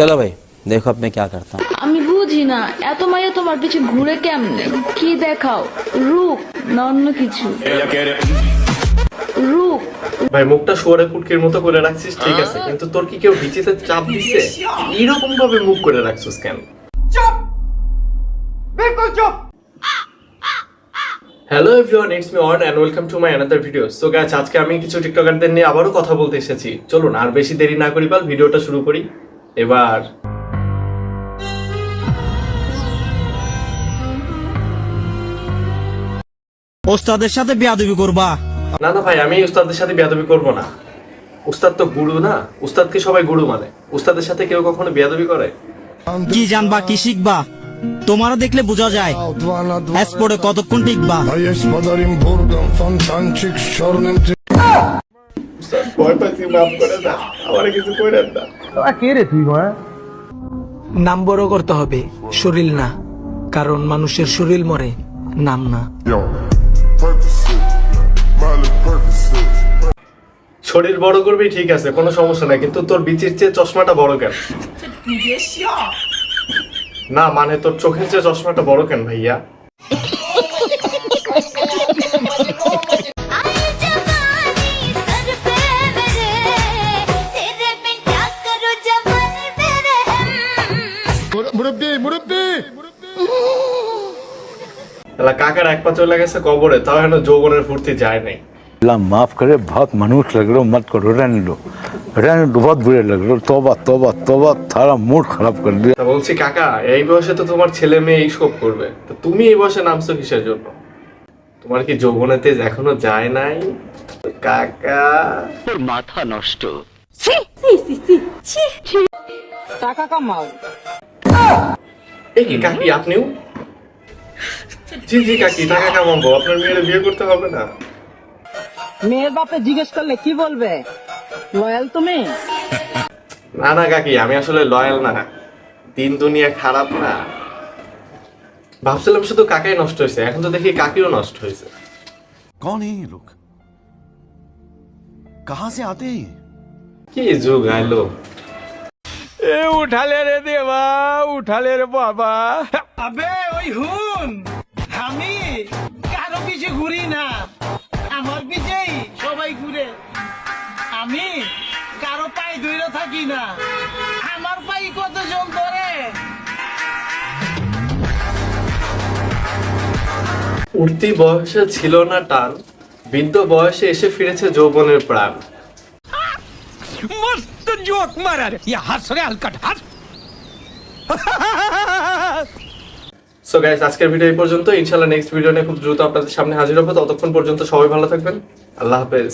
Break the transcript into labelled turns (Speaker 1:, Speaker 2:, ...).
Speaker 1: चलो भाई देखो अब मैं क्या करता हूँ
Speaker 2: আমি বুঝি না এত মাইয়া তোমার পিছে ঘুরে কেমনে কি দেখাও রূপ না অন্য কিছু রূপ
Speaker 3: ভাই মুখটা শুয়ারে কুটকির মতো করে রাখছিস ঠিক আছে কিন্তু তোর কি কেউ বিচিতে চাপ দিছে এরকম ভাবে মুখ করে রাখছিস কেন hello everyone it's me on and welcome to my another video so guys আজকে আমি কিছু টিকটকারদের নিয়ে আবারও কথা বলতে এসেছি চলুন আর বেশি দেরি না করি পাল ভিডিওটা শুরু করি এবার
Speaker 4: ওস্তাদের সাথে বিয়াদবি করবা।
Speaker 3: না না ভাই আমি ওস্তাদের সাথে বিয়াদবি করব না। ওস্তাদ তো গুরু না উস্তাদকে সবাই গুরু মানে। ওস্তাদের সাথে কেউ কখনো বিয়াদবি করে?
Speaker 4: কি জানবা কি শিখবা? তোমারও দেখলে বোঝা যায়। অ্যাসপোর্টে কতক্ষণ টিকবা?
Speaker 3: ভয় পাচ্ছি মাফ করে না আমার কিছু করে না।
Speaker 5: নাম বড় করতে হবে শরীর না কারণ মানুষের শরীর মরে নাম না.
Speaker 3: শরীর বড় করবি ঠিক আছে কোনো সমস্যা নাই কিন্তু তোর বিচির চেয়ে চশমাটা বড় কেন? না মানে তোর চোখের চেয়ে চশমাটা বড় কেন ভাইয়া?
Speaker 6: हम
Speaker 7: Murabbi, murabbi!
Speaker 3: তাহলে কাকার এক পা চলে গেছে কবরে তাও এখন যৌবনের ফুর্তি যায় নাই
Speaker 8: अल्लाह माफ करे बहुत मनुष्य लग रहे हो मत करो रहने दो रहने दो बहुत बुरे लग रहे हो तोबा तोबा तोबा थारा मूड खराब कर दिया
Speaker 3: তা বলছি কাকা এই বয়সে তো তোমার ছেলে মেয়ে এইসব করবে তো তুমি এই বয়সে নামছো কিসের জন্য তোমার কি যৌবনের তেজ এখনো যায় নাই কাকা
Speaker 5: টাকা কামাও
Speaker 3: কি কাকি আপনিও? জি জি কাকি টাকা আপনার মেয়ের বিয়ে করতে হবে না।
Speaker 5: মেয়ের বাপে জিজ্ঞেস করলে কি বলবে? লয়াল তুমি?
Speaker 3: না না কাকি আমি আসলে লয়াল না। দিন দুনিয়া খারাপ না। ভাবছিলাম শুধু কাকাই নষ্ট হয়েছে এখন তো দেখি কাকিও নষ্ট হয়েছে।
Speaker 9: কন এই লোক কাহা সে আতে
Speaker 3: কি যুগ আইলো?
Speaker 4: উঠালে রে দেবা উঠালে রে বাবা।
Speaker 5: আবে ওই হুন আমি কারও পিছে ঘুরি না। আমার পিছেই সবাই ঘুরে। আমি কারও পাই ধরে থাকি না। আমার পাই কতজন ধরে?
Speaker 3: উঠতি বয়সে ছিল না টান বৃদ্ধ বয়সে এসে ফিরেছে যৌবনের প্রাণ।
Speaker 4: মস্ত যুবক মারার। হাস রে হালকাট হাস
Speaker 3: সো গাইস আজকের ভিডিও এই পর্যন্ত ইনশাআল্লাহ নেক্সট ভিডিও নিয়ে খুব দ্রুত আপনাদের সামনে হাজির হব। ততক্ষণ পর্যন্ত সবাই ভালো থাকবেন। আল্লাহ হাফেজ।